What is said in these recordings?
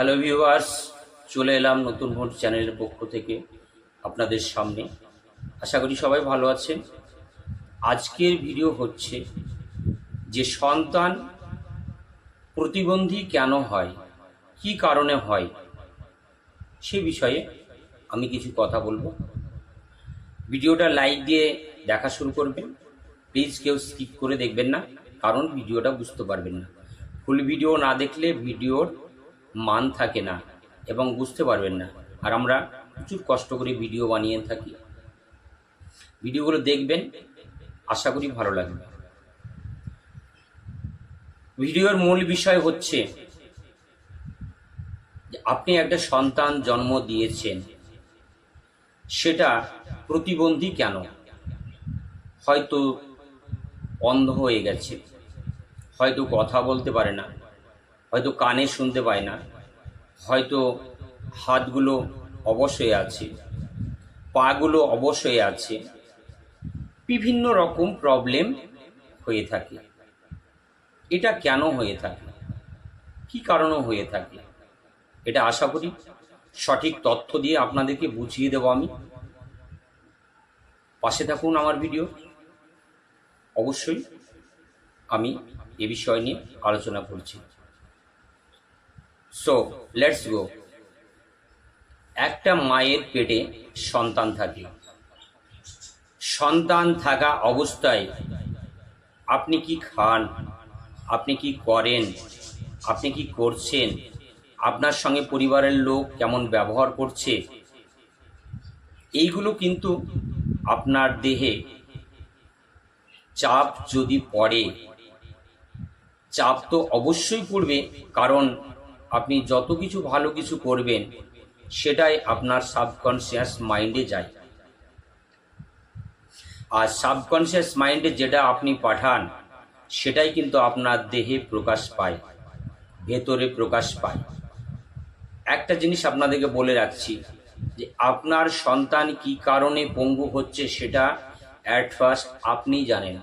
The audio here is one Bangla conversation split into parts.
হ্যালো ভিউয়ার্স চলে এলাম নতুন ভোট চ্যানেলের পক্ষ থেকে আপনাদের সামনে। আশা করি সবাই ভালো আছেন। আজকের ভিডিও হচ্ছে যে সন্তান প্রতিবন্ধী কেন হয়? কি কারণে হয়? সে বিষয়ে আমি কিছু কথা বলব। ভিডিওটা লাইক দিয়ে দেখা শুরু করবেন। প্লিজ কেউ স্কিপ করে দেখবেন না, কারণ ভিডিওটা বুঝতে পারবেন না। ফুল ভিডিও না দেখলে ভিডিওর মান থাকে না এবং বুঝতে পারবেন না। আর আমরা প্রচুর কষ্ট করে ভিডিও বানিয়ে থাকি। ভিডিওগুলো দেখবেন, আশা করি ভালো লাগবে। ভিডিওর মূল বিষয় হচ্ছে আপনি একটা সন্তান জন্ম দিয়েছেন, সেটা প্রতিবন্ধী কেন? হয়তো অন্ধ হয়ে গেছে, হয়তো কথা বলতে পারে না, হয়তো কানে শুনতে পায় না হয়তো হাতগুলো অবশ্যই আছে, পাগুলো অবশ্যই আছে। বিভিন্ন রকম প্রবলেম হয়ে থাকে। এটা কেন হয়ে থাকে? কি কারণে হয়ে থাকে? এটা আশা করি সঠিক তথ্য দিয়ে আপনাদেরকে বুঝিয়ে দেবো আমি। পাশে থাকুন আমার ভিডিও অবশ্যই আমি এ বিষয় নিয়ে আলোচনা করছি। সো লেটস গো একটা মায়ের পেটে সন্তান থাকে। সন্তান থাকা অবস্থায় আপনি কি খান? আপনি কি করেন? আপনি কি করছেন? আপনার সঙ্গে পরিবারের লোক কেমন ব্যবহার করছে? এইগুলো কিন্তু আপনার দেহে চাপ যদি পড়ে, চাপ তো অবশ্যই পড়বে, কারণ আপনি যত কিছু ভালো কিছু করবেন, সেটাই আপনার সাবকনসিয়াস মাইন্ডে যায়। আর সাবকনসিয়াস মাইন্ডে যেটা আপনি পাঠান, সেটাই কিন্তু আপনার দেহে প্রকাশ পায়, ভেতরে প্রকাশ পায়। একটা জিনিস আপনাদেরকে বলে রাখছি, যে আপনার সন্তান কি কারণে পঙ্গু হচ্ছে সেটা অ্যাট ফার্স্ট আপনি জানেন।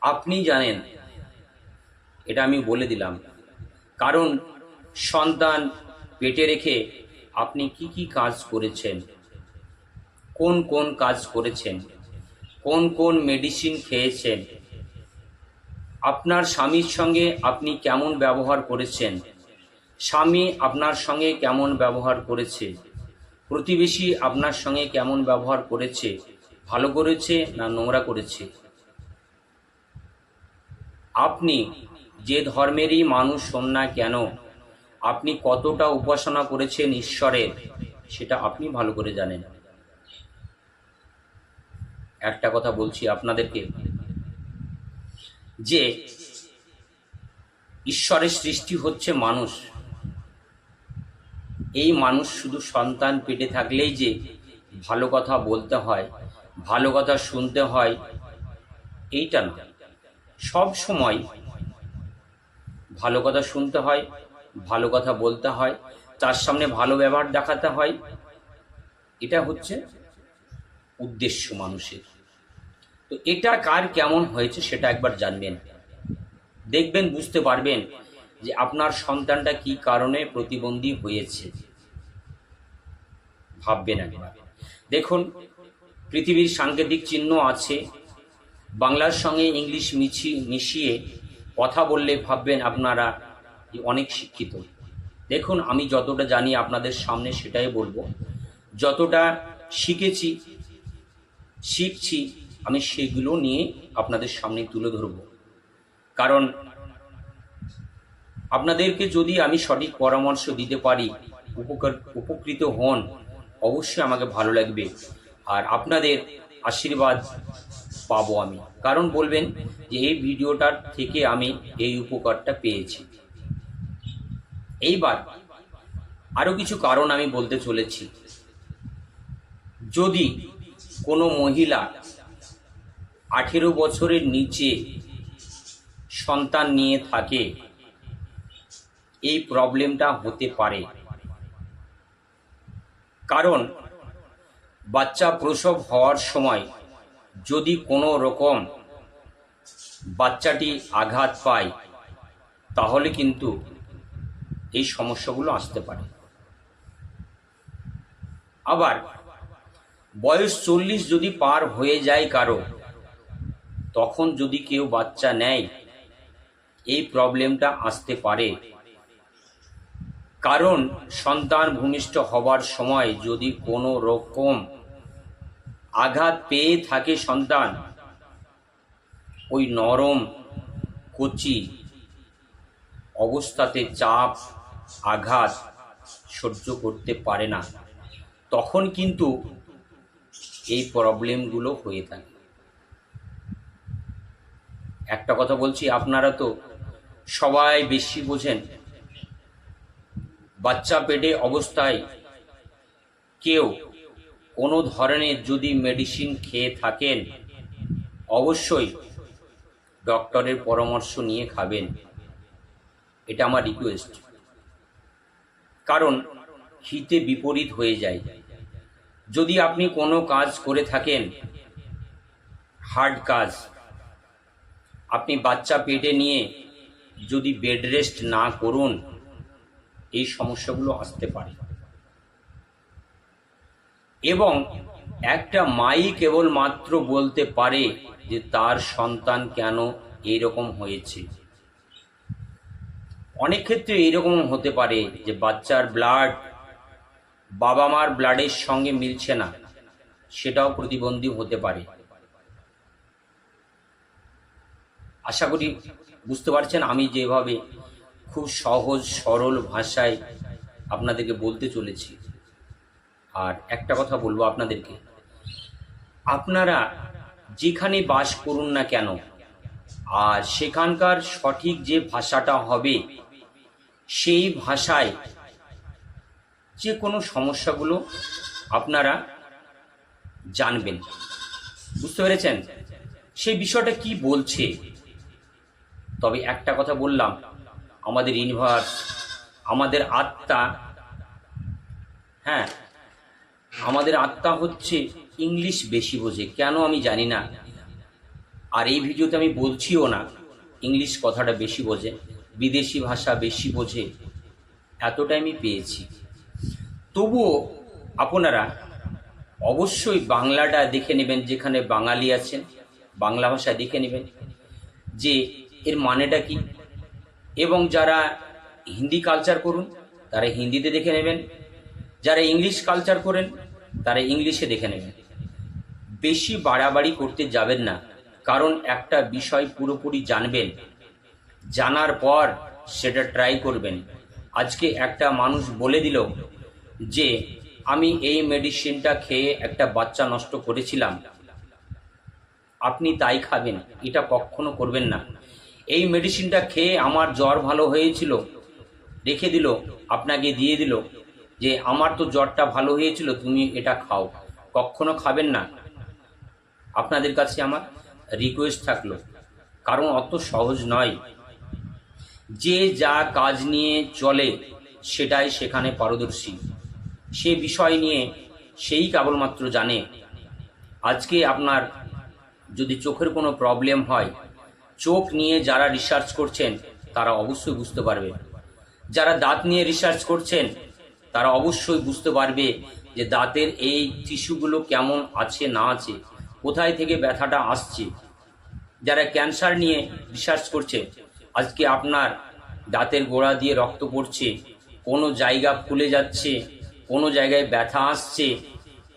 আপনি জানেন। এটা আমি বলে দিলাম। কারণ সন্তান পেটে রেখে আপনি কি কি কাজ করেছেন? কোন কোন কাজ করেছেন? কোন কোন মেডিসিন খেয়েছেন? আপনার স্বামীর সঙ্গে আপনি কেমন ব্যবহার করেছেন? স্বামী আপনার সঙ্গে কেমন ব্যবহার করেছে? প্রতিবেশী আপনার সঙ্গে কেমন ব্যবহার করেছে? ভালো করেছে না নোংরা করেছে? আপনি যে ধর্মেরই মানুষ হন না কেন, আপনি কতটা উপাসনা করেছেন ঈশ্বরের, সেটা আপনি ভালো করে জানেন। একটা কথা বলছি আপনাদেরকে। যে ঈশ্বরের সৃষ্টি হচ্ছে মানুষ, এই মানুষ শুধু সন্তান পেটে থাকলেই যে ভালো কথা বলতে হয়, ভালো কথা শুনতে হয়, এইটা না। সব সময় ভালো কথা শুনতে হয়, ভালো কথা বলতে হয়, তার সামনে ভালো ব্যবহার দেখাতে হয়। এটা হচ্ছে উদ্দেশ্য মানুষের। তো এটা কার কেমন হয়েছে সেটা একবার জানবেন। দেখবেন, বুঝতে পারবেন যে আপনার সন্তানটা কি কারণে প্রতিবন্ধী হয়েছে। ভাববেন একবার। দেখুন, পৃথিবীর সাংকেতিক চিহ্ন আছে। বাংলার সঙ্গে ইংলিশ মিছি, মিশিয়ে কথা বললে ভাববেন আপনারা অনেক শিক্ষিত। দেখুন, আমি যতটা জানি আপনাদের সামনে সেটাই বলব। যতটা শিখেছি, শিখছি, আমি সেগুলো নিয়ে আপনাদের সামনে তুলে ধরব। কারণ আপনাদেরকে যদি আমি সঠিক পরামর্শ দিতে পারি, উপকার, উপকৃত হন, অবশ্যই আমাকে ভালো লাগবে। আর আপনাদের আশীর্বাদ পাবো আমি। কারণ বলবেন যে এই ভিডিওটার থেকে আমি এই উপকারটা পেয়েছি। এইবার আরও কিছু কারণ আমি বলতে চলেছি। যদি কোনো মহিলা আঠেরো বছরের নিচে সন্তান নিয়ে থাকে, এই প্রবলেমটা হতে পারে। কারণ বাচ্চা প্রসব হওয়ার সময় যদি কোনো রকম বাচ্চাটি আঘাত পায়, তাহলে কিন্তু এই সমস্যাগুলো আসতে পারে। আবার বয়স চল্লিশ যদি পার হয়ে যায় কারও, তখন যদি কেউ বাচ্চা নেয়, এই প্রবলেমটা আসতে পারে। কারণ সন্তান ভূমিষ্ঠ হবার সময় যদি কোনো রকম আঘাত পেয়ে থাকে সন্তান। ওই নরম, কচি অবস্থাতে চাপ, আঘাত সহ্য করতে পারে না। তখন কিন্তু এই প্রবলেমগুলো হয়ে থাকে। একটা কথা বলছি, আপনারা তো সবাই বেশি বোঝেন, বাচ্চা পেটে অবস্থায় কেউ কোনো ধরনের যদি মেডিসিন খেয়ে থাকেন, অবশ্যই ডক্টরের পরামর্শ নিয়ে খাবেন। এটা আমার রিকোয়েস্ট কারণ হিতে বিপরীত হয়ে যায়। যদি আপনি কোনো কাজ করে থাকেন হার্ড কাজ, আপনি বাচ্চা পেটে নিয়ে যদি বেড রেস্ট না করুন, এই সমস্যাগুলো আসতে পারে। এবং একটা মাই কেবলমাত্র বলতে পারে যে তার সন্তান কেন এইরকম হয়েছে। অনেক ক্ষেত্রে এইরকম হতে পারে যে বাচ্চার ব্লাড বাবা মার ব্লাডের সঙ্গে মিলছে না, সেটাও প্রতিবন্ধী হতে পারে। আশা করি বুঝতে পারছেন, আমি যেভাবে খুব সহজ সরল ভাষায় আপনাদেরকে বলতে চলেছি। আর একটা কথা বলব আপনাদেরকে। আপনারা যেখানে বাস করুন না কেন, আর সেখানকার সঠিক যে ভাষাটা হবে, সেই ভাষায় যে কোনো সমস্যাগুলো আপনারা জানবেন। বুঝতে পেরেছেন? সেই বিষয়টা কি বলছে? তবে একটা কথা বললাম, আমাদের ইউনিভার্স আমাদের আত্মা হ্যাঁ আমাদের আত্মা হচ্ছে ইংলিশ বেশি বোঝে। কেন আমি জানি না। আর এই ভিডিওতে আমি বলছিও না, ইংলিশ কথাটা বেশি বোঝে, বিদেশি ভাষা বেশি বোঝে এতটা আমি পেয়েছি। তবুও আপনারা অবশ্যই বাংলাটা দেখে নেবেন, যেখানে বাঙালি আছেন, বাংলা ভাষা দেখে নেবেন, যে এর মানেটা কি। এবং যারা হিন্দি কালচার করুন, তারা হিন্দিতে দেখে নেবেন যারা ইংলিশ কালচার করেন, তারা ইংলিশে দেখে নেবেন। বেশি বাড়াবাড়ি করতে যাবেন না, কারণ একটা বিষয় পুরোপুরি জানবেন। জানার পর সেটা ট্রাই করবেন। আজকে একটা মানুষ বলে দিল যে, আমি এই মেডিসিনটা খেয়ে একটা বাচ্চা নষ্ট করেছিলাম। আপনি তাই খাবেন, এটা কখনো করবেন না। এই মেডিসিনটা খেয়ে আমার জ্বর ভালো হয়েছিল। রেখে দিল, আপনাকে দিয়ে দিল। যে আমার তো জ্বরটা ভালো হয়েছিল, তুমি এটা খাও। কখনো খাবেন না। আপনাদের কাছে আমার রিকোয়েস্ট থাকল। কারণ অত সহজ নয়। যে যা কাজ নিয়ে চলে, সেটাই সেখানে পারদর্শী। সে বিষয় নিয়ে সেই কেবলমাত্র জানে। আজকে আপনার যদি চোখের কোনো প্রবলেম হয়, চোখ নিয়ে যারা রিসার্চ করছেন, তারা অবশ্যই বুঝতে পারবে। যারা দাঁত নিয়ে রিসার্চ করছেন তারা অবশ্যই বুঝতে পারবে যে দাঁতের এই টিস্যুগুলো কেমন আছে, না আছে, কোথায় থেকে ব্যথাটা আসছে। যারা ক্যান্সার নিয়ে রিসার্চ করছে, আজকে আপনার দাঁতের গোড়া দিয়ে রক্ত পড়ছে, কোনো জায়গা ফুলে যাচ্ছে, কোনো জায়গায় ব্যথা আসছে,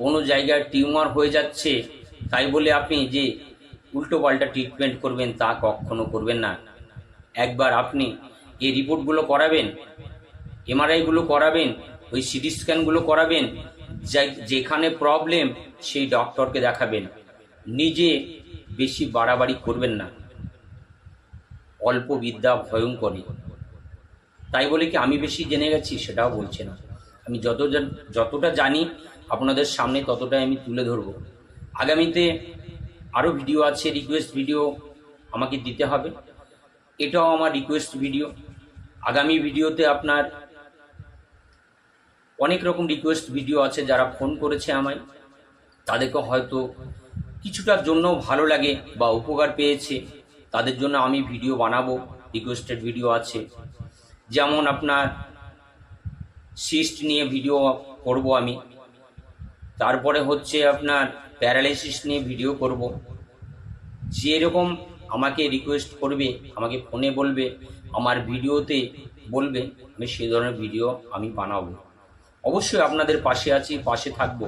কোনো জায়গায় টিউমার হয়ে যাচ্ছে, তাই বলে আপনি যে উল্টো পাল্টা ট্রিটমেন্ট করবেন তা কখনো করবেন না। একবার আপনি এই রিপোর্টগুলো করাবেন, এমআরআইগুলো করাবেন ওই সিটি স্ক্যানগুলো করাবেন যেখানে প্রবলেম সেই ডক্টরকে দেখাবেন। নিজে বেশি বাড়াবাড়ি করবেন না। অল্প বিদ্যা ভয়ঙ্করী তাই বলে কি আমি বেশি জেনে গেছি সেটাও বলছে না। আমি যত যতটা জানি আপনাদের সামনে ততটাই আমি তুলে ধরব। আগামীতে আরও ভিডিও আছে রিকোয়েস্ট ভিডিও আমাকে দিতে হবে। এটাও আমার রিকোয়েস্ট ভিডিও আগামী ভিডিওতে আপনার অনেক রকম রিকোয়েস্ট ভিডিও আছে যারা ফোন করেছে আমায়। তাদেরকে হয়তো কিছুটার জন্য ভালো লাগে বা উপকার পেয়েছে। তাদের জন্য আমি ভিডিও বানাবো রিকোয়েস্টেড ভিডিও আছে। যেমন আপনার সিস্ট নিয়ে ভিডিও করব আমি। তারপরে হচ্ছে আপনার প্যারালাইসিস নিয়ে ভিডিও করব। যেরকম আমাকে রিকোয়েস্ট করবে, আমাকে ফোনে বলবে, আমার ভিডিওতে বলবে, আমি সেই ধরনের ভিডিও আমি বানাবো। অবশ্যই আপনাদের পাশে আছি, পাশে থাকব।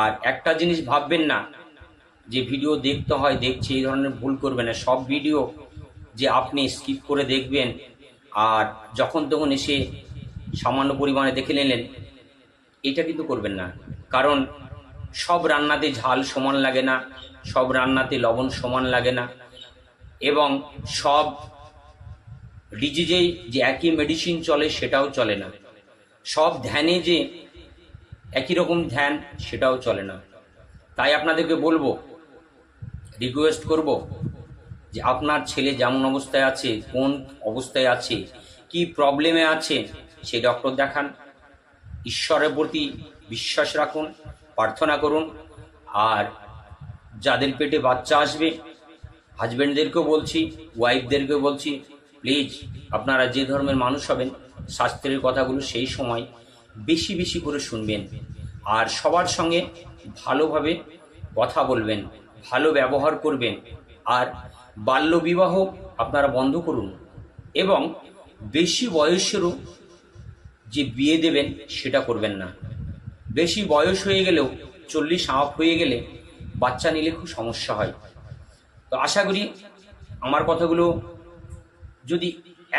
আর একটা জিনিস ভাববেন না, যে ভিডিও দেখতে হয়, দেখছি, এই ধরনের ভুল করবেন না। সব ভিডিও যে আপনি স্কিপ করে দেখবেন, আর যখন তখন এসে সামান্য পরিমাণে দেখে নিলেন, এটা কিন্তু করবেন না। কারণ সব রান্নাতে ঝাল সমান লাগে না, সব রান্নাতে লবণ সমান লাগে না, এবং সব ডিজিজেই যে একই মেডিসিন চলে, সেটাও চলে না। সব ধ্যানে যে একই রকম ধ্যান, সেটাও চলে না। তাই আপনাদেরকে বলব রিকোয়েস্ট করব যে আপনার ছেলে যেমন অবস্থায় আছে, কোন অবস্থায় আছে, কি প্রবলেমে আছে সেই ডক্টর দেখান। ঈশ্বরের প্রতি বিশ্বাস রাখুন, প্রার্থনা করুন। আর যাদের পেটে বাচ্চা আসবে হাজব্যান্ডদেরকেও বলছি ওয়াইফদেরকেও বলছি প্লিজ আপনারা যে ধর্মের মানুষ হবেন শাস্ত্রের কথাগুলো সেই সময় বেশি বেশি করে শুনবেন আর সবার সঙ্গে ভালোভাবে কথা বলবেন, ভালো ব্যবহার করবেন আর বাল্যবিবাহ আপনারা বন্ধ করুন এবং বেশি বয়সেরও যে বিয়ে দেবেন সেটা করবেন না। বেশি বয়স হয়ে গেলেও, চল্লিশ আপ হয়ে গেলে বাচ্চা নিলে খুব সমস্যা হয়। তো আশা করি আমার কথাগুলো যদি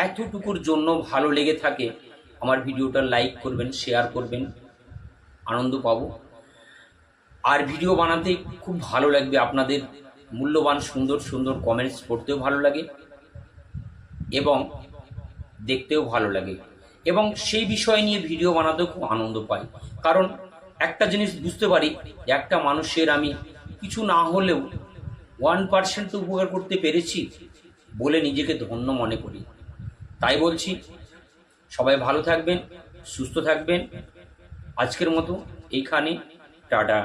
এতটুকুর জন্য ভালো লেগে থাকে, আমার ভিডিওটা লাইক করবেন শেয়ার করবেন, আনন্দ পাব। আর ভিডিও বানাতে খুব ভালো লাগবে, আপনাদের মূল্যবান, সুন্দর সুন্দর কমেন্টস পড়তেও ভালো লাগে এবং দেখতেও ভালো লাগে এবং সেই বিষয় নিয়ে ভিডিও বানাতেও খুব আনন্দ পাই। কারণ একটা জিনিস বুঝতে পারি, একটা মানুষের আমি কিছু না হলেও ওয়ান পার্সেন্ট উপকার করতে পেরেছি বলে নিজেকে ধন্য মনে করি। তাই বলছি সবাই ভালো থাকবেন সুস্থ থাকবেন। আজকের মতো এইখানে টাটা।